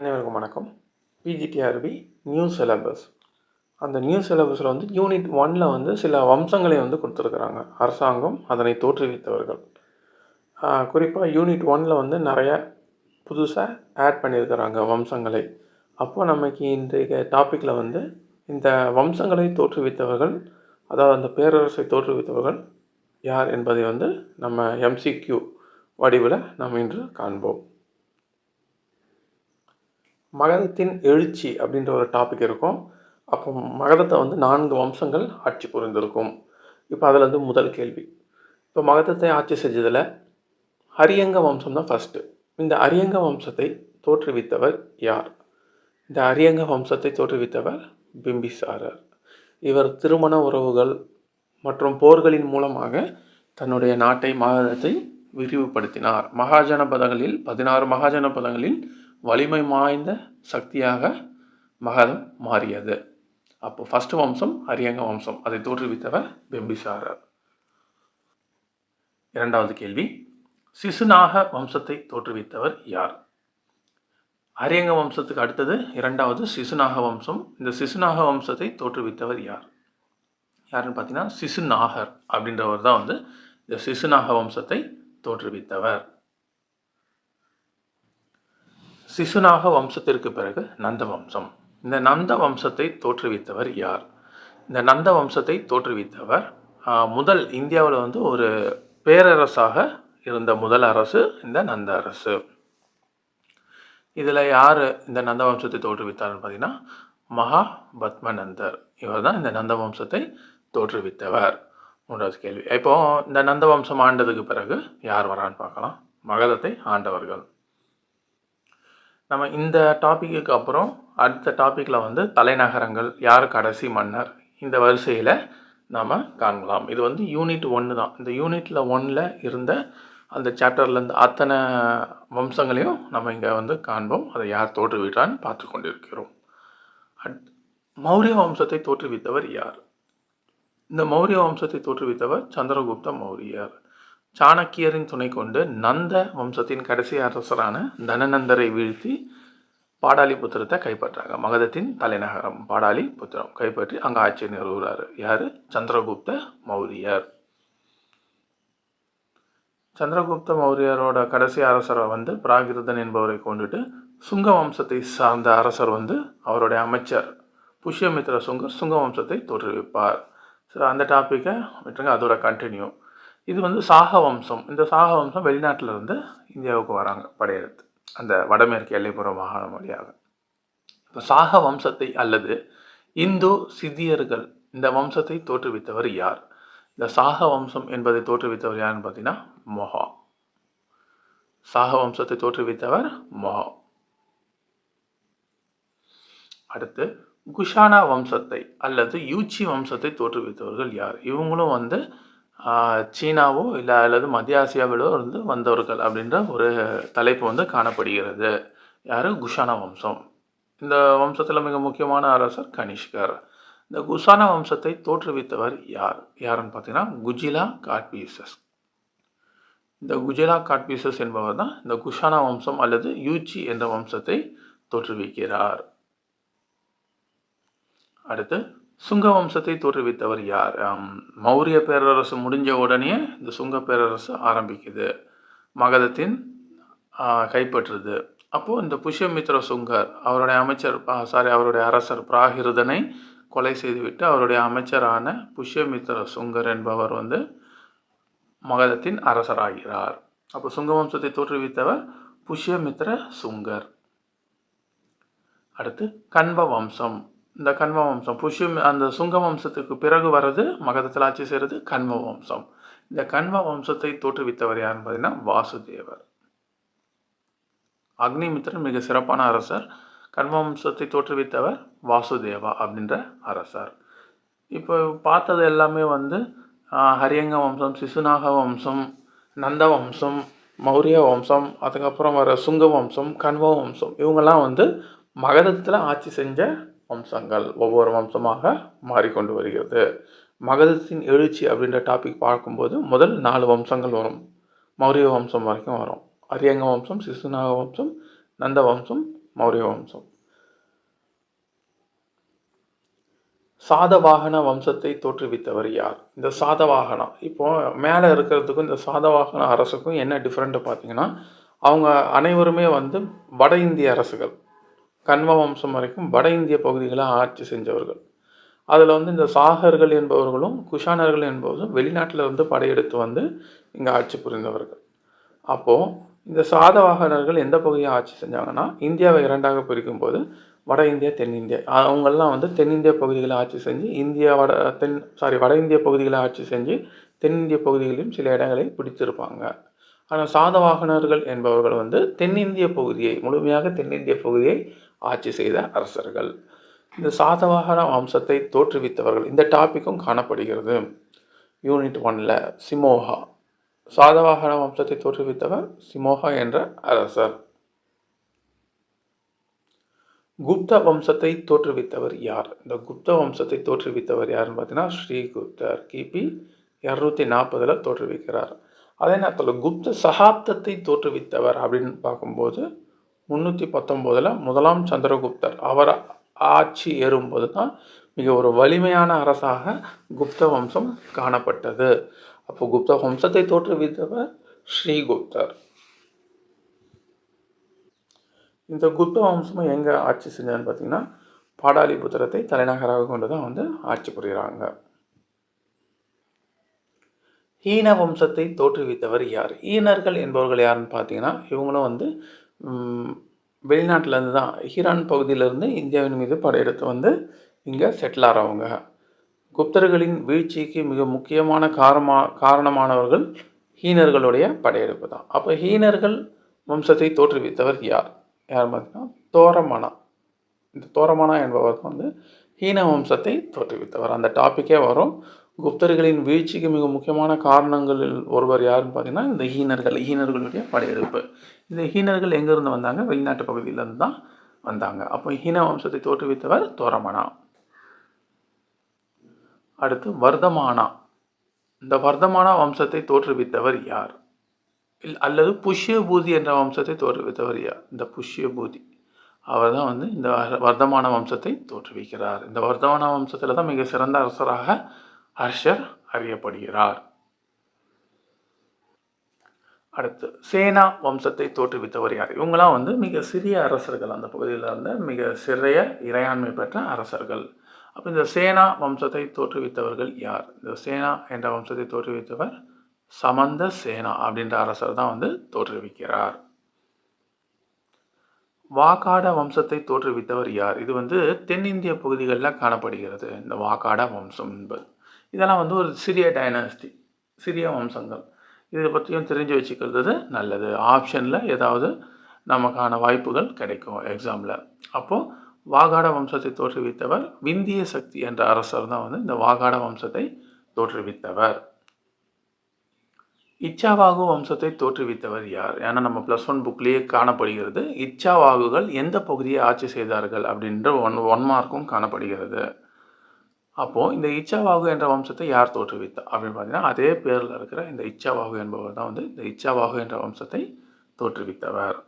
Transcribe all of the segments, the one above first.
அனைவருக்கும் வணக்கம். PGTRB new syllabus அந்த நியூ சிலபஸில் வந்து யூனிட் ஒனில் வந்து சில வம்சங்களை வந்து கொடுத்துருக்குறாங்க. அரசாங்கம் அதனை தோற்றுவித்தவர்கள். குறிப்பாக யூனிட் ஒனில் வந்து நிறைய புதுசாக ஆட் பண்ணியிருக்கிறாங்க வம்சங்களை. அப்போது நமக்கு இன்றைய டாப்பிக்கில் வந்து இந்த வம்சங்களை தோற்றுவித்தவர்கள் அதாவது அந்த பேரரசை தோற்றுவித்தவர்கள் யார் என்பதை வந்து நம்ம எம்சிக்யூ வடிவில் நாம் இன்று காண்போம். மகதத்தின் எழுச்சி அப்படின்ற ஒரு டாபிக் இருக்கும். அப்போ மகதத்தை வந்து நான்கு வம்சங்கள் ஆட்சி புரிந்திருக்கும். இப்போ அதில் வந்து முதல் கேள்வி. இப்போ மகதத்தை ஆட்சி செஞ்சதில் அரியங்க வம்சம் தான் ஃபஸ்ட்டு இந்த அரியங்க வம்சத்தை தோற்றுவித்தவர் யார்? இந்த அரியங்க வம்சத்தை தோற்றுவித்தவர் பிம்பிசாரர். இவர் திருமண உறவுகள் மற்றும் போர்களின் மூலமாக தன்னுடைய நாட்டை மகதத்தை விரிவுபடுத்தினார். மகாஜனபதங்களில் பதினாறு மகாஜனபதங்களில் வலிமை வாய்ந்த சக்தியாக மகதம் மாறியது. அப்போ ஃபஸ்ட்டு வம்சம் அரியங்க வம்சம் அதை தோற்றுவித்தவர் பிம்பிசாரர் இரண்டாவது கேள்வி சிசுநாக வம்சத்தை தோற்றுவித்தவர் யார்? அரியங்க வம்சத்துக்கு அடுத்தது இரண்டாவது சிசுநாக வம்சம் இந்த சிசுநாக வம்சத்தை தோற்றுவித்தவர் யார்? யாருன்னு பார்த்தீங்கன்னா சிசுநாகர் அப்படின்றவர் தான் வந்து இந்த சிசுநாக வம்சத்தை தோற்றுவித்தவர். சிசுநாக வம்சத்திற்கு பிறகு நந்த வம்சம். இந்த நந்த வம்சத்தை தோற்றுவித்தவர் யார்? இந்த நந்த வம்சத்தை தோற்றுவித்தவர் முதல் இந்தியாவில் வந்து ஒரு பேரரசாக இருந்த முதல் அரசு இந்த நந்த அரசு. இதில் யார் இந்த நந்த வம்சத்தை தோற்றுவித்தார்னு பார்த்தீங்கன்னா மகா பத்மநந்தர் இவர் தான் இந்த நந்த வம்சத்தை தோற்றுவித்தவர். மூன்றாவது கேள்வி. இப்போ இந்த நந்த வம்சம் ஆண்டதுக்கு பிறகு யார் வரான்னு பார்க்கலாம். மகதத்தை ஆண்டவர்கள். நம்ம இந்த டாப்பிக்கு அப்புறம் அடுத்த டாப்பிக்கில் வந்து தலைநகரங்கள் யார் கடைசி மன்னர் இந்த வரிசையில் நாம் காணலாம் இது வந்து யூனிட் ஒன்று தான். இந்த யூனிட்டில் ஒன்னில் இருந்த அந்த சாப்டர்லேருந்து அத்தனை வம்சங்களையும் நம்ம இங்கே வந்து காண்போம். அதை யார் தோற்றுவிட்டான்னு பார்த்து கொண்டிருக்கிறோம். அட் மௌரிய வம்சத்தை தோற்றுவித்தவர் யார்? இந்த மௌரிய வம்சத்தை தோற்றுவித்தவர் சந்திரகுப்த மௌரியர். சாணக்கியரின் துணை கொண்டு நந்த வம்சத்தின் கடைசி அரசரான தனநந்தரை வீழ்த்தி பாடாலிபுத்திரத்தை கைப்பற்றாங்க. மகதத்தின் தலைநகரம் பாடாலிபுத்திரம் கைப்பற்றி அங்கே ஆட்சி நிறுவுறாரு. யார்? சந்திரகுப்த மௌரியர். சந்திரகுப்த மௌரியரோட கடைசி அரசரை வந்து பிராகிருதன் என்பவரை கொண்டுட்டு சுங்க வம்சத்தை சார்ந்த அரசர் வந்து அவருடைய அமைச்சர் புஷ்யமித்ர சுங்கர் சுங்க வம்சத்தை தோற்றுவிப்பார். ஸோ அந்த டாப்பிக்கை விட்டுருங்க. அதோட கண்டினியூ இது வந்து சாக வம்சம் இந்த சாக வம்சம் வெளிநாட்டில் இருந்து இந்தியாவுக்கு வராங்க படையெடுத்து. அந்த வடமேற்கு எல்லைப்புற மாகாணம் வழியாக. இப்போ சாக வம்சத்தை அல்லது இந்து சித்தியர்கள் இந்த வம்சத்தை தோற்றுவித்தவர் யார்? இந்த சாக வம்சம் என்பதை தோற்றுவித்தவர் யாருன்னு பார்த்தீங்கன்னா மொஹா. சாக வம்சத்தை தோற்றுவித்தவர் மொஹா. அடுத்து குஷானா வம்சத்தை அல்லது யூச்சி வம்சத்தை தோற்றுவித்தவர்கள் யார்? இவங்களும் வந்து சீனாவோ இல்லை அல்லது மத்திய ஆசியாவிலோ இருந்து வந்தவர்கள் அப்படின்ற ஒரு தலைப்பு வந்து காணப்படுகிறது. யார்? குஷானா வம்சம். இந்த வம்சத்தில் மிக முக்கியமான அரசர் கனிஷ்கர். இந்த குஷானா வம்சத்தை தோற்றுவித்தவர் யார்? யாருன்னு பார்த்தீங்கன்னா குஜிலா காட்பீசஸ். இந்த குஜிலா காட்பீசஸ் என்பவர் தான் இந்த குஷானா வம்சம் அல்லது யூச்சி என்ற வம்சத்தை தோற்றுவிக்கிறார். அடுத்து சுங்க வம்சத்தை தோற்றுவித்தவர் யார்? மௌரிய பேரரசு முடிஞ்ச உடனே இந்த சுங்க பேரரசு ஆரம்பிக்குது. மகதத்தின் கைப்பற்றுது. அப்போது இந்த புஷ்யமித்ர சுங்கர் அவருடைய அமைச்சர் சாரி அவருடைய அரசர் பிராகிருதனை கொலை செய்துவிட்டு அவருடைய அமைச்சரான புஷ்யமித்ர சுங்கர் என்பவர் வந்து மகதத்தின் அரசராகிறார். அப்போ சுங்க வம்சத்தை தோற்றுவித்தவர் புஷ்யமித்ர சுங்கர். அடுத்து கண்ப வம்சம் இந்த கண்ம வம்சம். புஷ்யம் அந்த சுங்க வம்சத்துக்கு பிறகு வர்றது மகதத்தில் ஆட்சி செய்கிறது கண்ம வம்சம். இந்த கண்ம வம்சத்தை தோற்றுவித்தவர் யாருன்னு பார்த்தீங்கன்னா வாசுதேவர். அக்னிமித்திரன் மிக சிறப்பான அரசர். கண்ம வம்சத்தை தோற்றுவித்தவர் வாசுதேவா அப்படின்ற அரசர். இப்போ பார்த்தது எல்லாமே வந்து ஹரியங்க வம்சம் சிசுநாக வம்சம் நந்த வம்சம் மௌரிய வம்சம் அதுக்கப்புறம் வர சுங்க வம்சம் கண்வ வம்சம் இவங்கெல்லாம் வந்து மகதத்தில் ஆட்சி செஞ்ச வம்சங்கள் ஒவ்வொரு வம்சமாக மாறிக்கொண்டு வருகிறது. மகதத்தின் எழுச்சி அப்படின்ற டாபிக் பார்க்கும்போது முதல் நாலு வம்சங்கள் வரும். மௌரிய வம்சம் வரைக்கும் வரும். அரியங்க வம்சம் சிசுநாக வம்சம் நந்த வம்சம் மௌரிய வம்சம். சாதவாகன வம்சத்தை தோற்றுவித்தவர் யார்? இந்த சாதவாகனம். இப்போ மேலே இருக்கிறதுக்கும் இந்த சாதவாகன அரசுக்கும் என்ன டிஃப்ரெண்ட்டு பார்த்தீங்கன்னா அவங்க அனைவருமே வந்து வட இந்திய அரசுகள். கண்வ வம்சம் வரைக்கும் வட இந்திய பகுதிகளை ஆட்சி செஞ்சவர்கள். அதில் வந்து இந்த சாகர்கள் என்பவர்களும் குஷானர்கள் என்பவரும் வெளிநாட்டில் இருந்து படையெடுத்து வந்து இங்கே ஆட்சி புரிந்தவர்கள். அப்போது இந்த சாதவாகனர்கள் எந்த பகுதியை ஆட்சி செஞ்சாங்கன்னா இந்தியாவை இரண்டாக பிரிக்கும் போது வட இந்தியா தென்னிந்தியா அவங்கெல்லாம் வந்து தென்னிந்திய பகுதிகளை ஆட்சி செஞ்சு இந்தியா வட தென் சாரி வட இந்திய பகுதிகளை ஆட்சி செஞ்சு தென்னிந்திய பகுதிகளிலும் சில இடங்களை பிடித்திருப்பாங்க. ஆனால் சாதவாகனர்கள் என்பவர்கள் வந்து தென்னிந்திய பகுதியை முழுமையாக தென்னிந்திய பகுதியை ஆட்சி செய்த அரசர்கள். இந்த சாதவாகன வம்சத்தை தோற்றுவித்தவர்கள் இந்த டாப்பிக்கும் காணப்படுகிறது. யூனிட் ஒன்ல சிமோகா. சாதவாகன வம்சத்தை தோற்றுவித்தவர் சிமோகா என்ற அரசர். குப்த வம்சத்தை தோற்றுவித்தவர் யார்? இந்த குப்த வம்சத்தை தோற்றுவித்தவர் யாருன்னு பார்த்தீங்கன்னா ஸ்ரீகுப்தர். கிபி இரநூத்தி நாற்பதில் தோற்றுவிக்கிறார். அதே நேரத்தில் குப்த சகாப்தத்தை தோற்றுவித்தவர் அப்படின்னு பார்க்கும்போது முந்நூற்றி பத்தொம்போதில் முதலாம் சந்திரகுப்தர். அவர் ஆட்சி ஏறும்போது தான் மிக ஒரு வலிமையான அரசாக குப்த வம்சம் காணப்பட்டது. அப்போ குப்த வம்சத்தை தோற்றுவித்தவர் ஸ்ரீகுப்தர். இந்த குப்த வம்சம் எங்கே ஆட்சி செஞ்சான்னு பார்த்தீங்கன்னா பாடாலிபுத்திரத்தை தலைநகராக கொண்டு தான் வந்து ஆட்சி புரிகிறாங்க. ஈன வம்சத்தை தோற்றுவித்தவர் யார்? ஈனர்கள் என்பவர்கள் யாருன்னு பார்த்தீங்கன்னா இவங்களும் வந்து வெளிநாட்டிலேருந்து தான் ஈரான் பகுதியிலேருந்து இந்தியாவின் மீது படையெடுத்து வந்து இங்கே செட்டில் ஆகிறவங்க குப்தர்களின் வீழ்ச்சிக்கு மிக முக்கியமான காரணமா காரணமானவர்கள் ஹீனர்களுடைய படையெடுப்பு தான். அப்போ ஹீனர்கள் வம்சத்தை தோற்றுவித்தவர் யார்? யார் பார்த்தீங்கன்னா தோரமனா. இந்த தோரமனா என்பவர் வந்து ஹீன வம்சத்தை தோற்றுவித்தவர். அந்த டாப்பிக்கே வரும். குப்தர்களின் வீழ்ச்சிக்கு மிக முக்கியமான காரணங்களில் ஒருவர் யாருன்னு பார்த்தீங்கன்னா இந்த ஹீனர்கள் ஹீனர்களுடைய படையெடுப்பு. இந்த ஹீனர்கள் எங்கேருந்து வந்தாங்க? வெளிநாட்டு பகுதியிலேருந்து தான் வந்தாங்க. அப்போ ஹீன வம்சத்தை தோற்றுவித்தவர் தோரமனா. அடுத்து வர்தமானா. இந்த வர்தமானா வம்சத்தை தோற்றுவித்தவர் யார்? இல் அல்லது புஷ்யபூதி என்ற வம்சத்தை தோற்றுவித்தவர் யார்? இந்த புஷ்யபூதி. அவர் தான் வந்து இந்த வர்தமான வம்சத்தை தோற்றுவிக்கிறார். இந்த வர்தமான வம்சத்தில் தான் மிக சிறந்த அரசராக ஹர்ஷர் அறியப்படுகிறார். அடுத்து சேனா வம்சத்தை தோற்றுவித்தவர் யார்? இவங்களாம் வந்து மிக சிறிய அரசர்கள். அந்த பகுதியில் இருந்த மிக சிறிய இறையாண்மை பெற்ற அரசர்கள். அப்போ இந்த சேனா வம்சத்தை தோற்றுவித்தவர்கள் யார்? இந்த சேனா என்ற வம்சத்தை தோற்றுவித்தவர் சமந்த சேனா அப்படின்ற அரசர் தான் வந்து தோற்றுவிக்கிறார். வாக்காட வம்சத்தை தோற்றுவித்தவர் யார்? இது வந்து தென்னிந்திய பகுதிகளில் காணப்படுகிறது. இந்த வாக்காட வம்சம் என்பது. இதெல்லாம் வந்து ஒரு சிறிய டைனாஸ்டி சிறிய வம்சங்கள். இதை பற்றியும் தெரிஞ்சு வச்சுக்கிறது நல்லது. ஆப்ஷனில் ஏதாவது நமக்கான வாய்ப்புகள் கிடைக்கும் எக்ஸாமில் அப்போது வாகாட வம்சத்தை தோற்றுவித்தவர் விந்திய சக்தி என்ற அரசர் தான் வந்து இந்த வாகாட வம்சத்தை தோற்றுவித்தவர். இச்சாவாகு வம்சத்தை தோற்றுவித்தவர் யார்? ஏன்னா நம்ம ப்ளஸ் ஒன் புக்லேயே காணப்படுகிறது. இச்சாவாகுகள் எந்த பகுதியை ஆட்சி செய்தார்கள் அப்படின்ற ஒன் ஒன் மார்க்கும் காணப்படுகிறது. அப்போது இந்த இச்சாவாகு என்ற வம்சத்தை யார் தோற்றுவித்தார் அப்படின்னு பார்த்தீங்கன்னா அதே பேரில் இருக்கிற இந்த இச்சாவாகு என்பவர் தான் வந்து இந்த இச்சாவாகு என்ற வம்சத்தை தோற்றுவித்தவர்.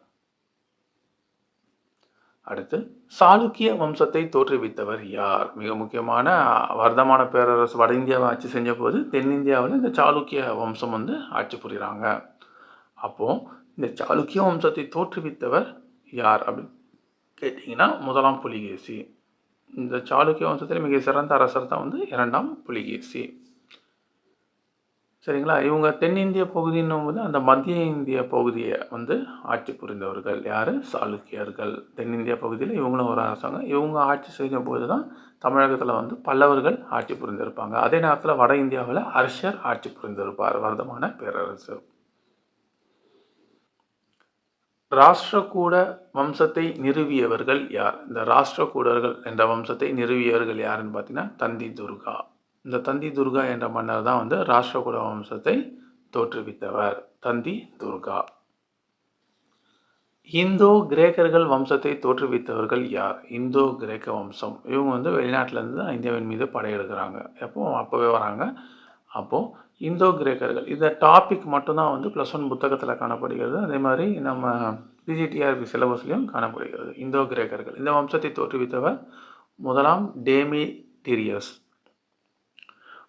அடுத்து சாளுக்கிய வம்சத்தை தோற்றுவித்தவர் யார்? மிக முக்கியமான வர்த்தமான பேரரசு வட இந்தியாவை ஆட்சி செஞ்ச போது தென்னிந்தியாவில் இந்த சாளுக்கிய வம்சம் வந்து ஆட்சி புரிகிறாங்க. அப்போது இந்த சாளுக்கிய வம்சத்தை தோற்றுவித்தவர் யார் அப்படின்னு கேட்டிங்கன்னா முதலாம் புலிகேசி. இந்த சாளுக்கிய வம்சத்தில் மிக சிறந்த அரசர் தான் வந்து இரண்டாம் புலிகேசி. சரிங்களா? இவங்க தென்னிந்திய பகுதின்னும் போது அந்த மத்திய இந்திய பகுதியை வந்து ஆட்சி புரிந்தவர்கள். யார்? சாளுக்கியர்கள். தென்னிந்திய பகுதியில் இவங்களும் ஒரு அரசாங்கம். இவங்க ஆட்சி செய்யும் போது தான் தமிழகத்தில் வந்து பல்லவர்கள் ஆட்சி புரிந்திருப்பாங்க. அதே நேரத்தில் வட இந்தியாவில் அரசர் ஆட்சி புரிந்திருப்பார் வர்த்தமான பேரரசு. ராஷ்டிரகூட வம்சத்தை நிறுவியவர்கள் யார்? இந்த ராஷ்டிரகூடர்கள் என்ற வம்சத்தை நிறுவியவர்கள் யாருன்னு பார்த்தீங்கன்னா தந்தி துர்கா. இந்த தந்தி துர்கா என்ற மன்னர் தான் வந்து ராஷ்டிரகூட வம்சத்தை தோற்றுவித்தவர். தந்தி துர்கா. இந்தோ கிரேக்கர்கள் வம்சத்தை தோற்றுவித்தவர்கள் யார்? இந்தோ கிரேக்க வம்சம். இவங்க வந்து வெளிநாட்டிலேருந்து தான் இந்தியாவின் மீது படையெடுக்கிறாங்க. எப்போ அப்போவே வராங்க. அப்போது இந்தோ கிரேக்கர்கள் இந்த டாபிக் மட்டும்தான் வந்து ப்ளஸ் ஒன் புத்தகத்தில் காணப்படுகிறது. அதே மாதிரி நம்ம பிஜிடிஆர்பி சிலபஸ்லையும் காணப்படுகிறது. இந்தோ கிரேக்கர்கள் இந்த வம்சத்தை தோற்றுவித்தவர் முதலாம் டேமிடீரியஸ்.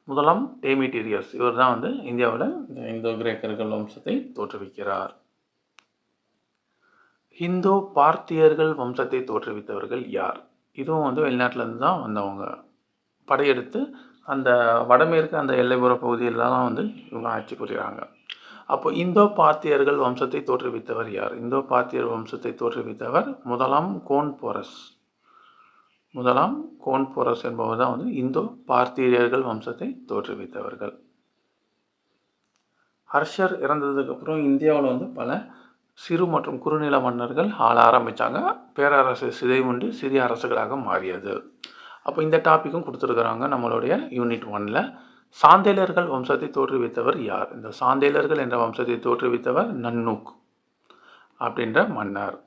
முதலாம் டேமிடீரியஸ். இவர் தான் வந்து இந்தியாவில் இந்த இந்தோ கிரேக்கர்கள் வம்சத்தை தோற்றுவிக்கிறார். ஹிந்தோ பார்த்தியர்கள் வம்சத்தை தோற்றுவித்தவர்கள் யார்? இதுவும் வந்து வெளிநாட்டிலேருந்து தான் வந்தவங்க. படையெடுத்து அந்த வடமேற்கு அந்த எல்லைப்புற பகுதியிலலாம் வந்து இவங்க ஆட்சி புரிகிறாங்க. அப்போ இந்தோ பார்த்தியர்கள் வம்சத்தை தோற்றுவித்தவர் யார்? இந்தோ பார்த்தியர் வம்சத்தை தோற்றுவித்தவர் முதலாம் கோன்போரஸ். முதலாம் கோன்போரஸ் என்பவர் தான் வந்து இந்தோ பார்த்தியர்கள் வம்சத்தை தோற்றுவித்தவர்கள். ஹர்ஷர் இறந்ததுக்கப்புறம் இந்தியாவில் வந்து பல சிறு மற்றும் குறுநில மன்னர்கள் ஆள ஆரம்பித்தாங்க பேரரசு சிதைவுண்டு சிறிய அரசுகளாக மாறியது. அப்போ இந்த டாப்பிக்கும் கொடுத்துருக்குறாங்க நம்மளுடைய யூனிட் ஒனில். சாந்தேலர்கள் வம்சத்தை தோற்றுவித்தவர் யார்? இந்த சாந்தேலர்கள் என்ற வம்சத்தை தோற்றுவித்தவர் நன்னூக் அப்படின்ற மன்னர்.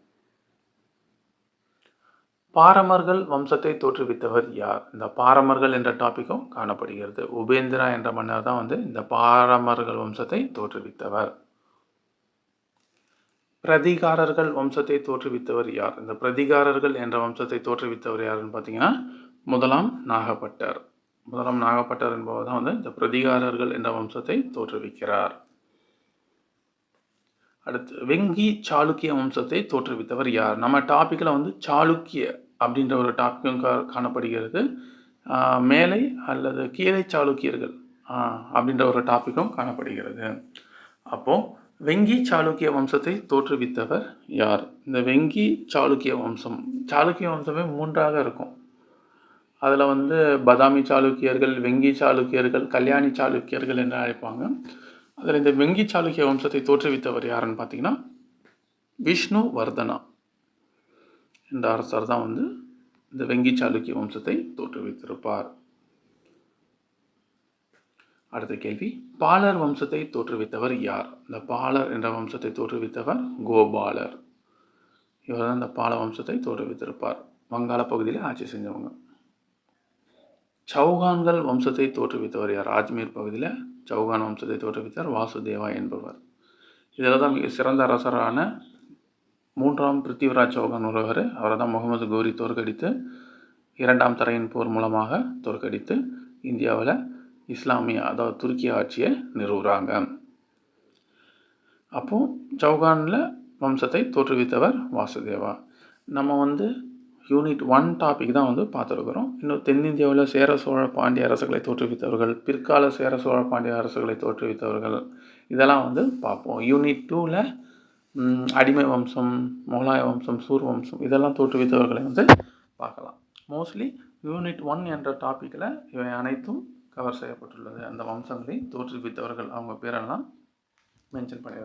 பாரமர்கள் வம்சத்தை தோற்றுவித்தவர் யார்? இந்த பாரமர்கள் என்ற டாப்பிக்கும் காணப்படுகிறது. உபேந்திரா என்ற மன்னர் தான் வந்து இந்த பாரமர்கள் வம்சத்தை தோற்றுவித்தவர். பிரதிகாரர்கள் வம்சத்தை தோற்றுவித்தவர் யார்? இந்த பிரதிகாரர்கள் என்ற வம்சத்தை தோற்றுவித்தவர் யாருன்னு பார்த்தீங்கன்னா முதலாம் நாகப்பட்டர். முதலாம் நாகப்பட்டர் என்பவர் தான் வந்து இந்த பிரதிகாரர்கள் என்ற வம்சத்தை தோற்றுவிக்கிறார். அடுத்து வெங்கி சாளுக்கிய வம்சத்தை தோற்றுவித்தவர் யார்? நம்ம டாப்பிக்கில் வந்து சாளுக்கிய அப்படின்ற ஒரு டாப்பிக்கும் கா காணப்படுகிறது. மேலை அல்லது கீழே சாளுக்கியர்கள் அப்படின்ற ஒரு டாப்பிக்கும் காணப்படுகிறது. அப்போது வெங்கி சாளுக்கிய வம்சத்தை தோற்றுவித்தவர் யார்? இந்த வெங்கி சாளுக்கிய வம்சம். சாளுக்கிய வம்சமே மூன்றாக இருக்கும். அதில் வந்து பதாமி சாளுக்கியர்கள் வெங்கி சாளுக்கியர்கள் கல்யாணி சாளுக்கியர்கள் என்று அழைப்பாங்க. அதில் இந்த வெங்கி சாளுக்கிய வம்சத்தை தோற்றுவித்தவர் யாருன்னு பார்த்தீங்கன்னா விஷ்ணு வர்தனா என்ற அரசர் தான் வந்து இந்த வெங்கி சாளுக்கிய வம்சத்தை தோற்றுவித்திருப்பார். அடுத்த கேள்வி பாலர் வம்சத்தை தோற்றுவித்தவர் யார்? இந்த பாலர் என்ற வம்சத்தை தோற்றுவித்தவர் கோபாலர். இவர் தான் இந்த பால வம்சத்தை தோற்றுவித்திருப்பார். வங்காள பகுதியில் ஆட்சி செஞ்சவங்க. சௌகான்கள் வம்சத்தை தோற்றுவித்தவர் யார்? ஆஜ்மீர் பகுதியில் சௌகான் வம்சத்தை தோற்றுவித்தார் வாசுதேவா என்பவர். இதில் தான் மிக சிறந்த அரசரான மூன்றாம் பிருத்திவிராஜ் சௌகான் ஒருவர் அவரை தான் முகமது கோரி தோற்கடித்து இரண்டாம் தரையின் போர் மூலமாக தோற்கடித்து இந்தியாவில் இஸ்லாமிய அதாவது துருக்கிய ஆட்சியை நிறுவுகிறாங்க அப்போது சௌகானில் வம்சத்தை தோற்றுவித்தவர் வாசுதேவா. நம்ம வந்து யூனிட் ஒன் டாபிக் தான் வந்து பார்த்துருக்குறோம். இன்னும் தென்னிந்தியாவில் சேர சோழ பாண்டிய அரசுகளை தோற்றுவித்தவர்கள் பிற்கால சேர சோழ பாண்டிய அரசுகளை தோற்றுவித்தவர்கள் இதெல்லாம் வந்து பார்ப்போம். யூனிட் டூவில் அடிமை வம்சம் முகலாய வம்சம் சூர் வம்சம் இதெல்லாம் தோற்றுவித்தவர்களை வந்து பார்க்கலாம். மோஸ்ட்லி யூனிட் ஒன் என்ற டாப்பிக்கில் இவை அனைத்தும் கவர் செய்யப்பட்டுள்ளது. அந்த வம்சங்களை தோற்றுவித்தவர்கள் அவங்க பேரெல்லாம் மென்ஷன் பண்ணி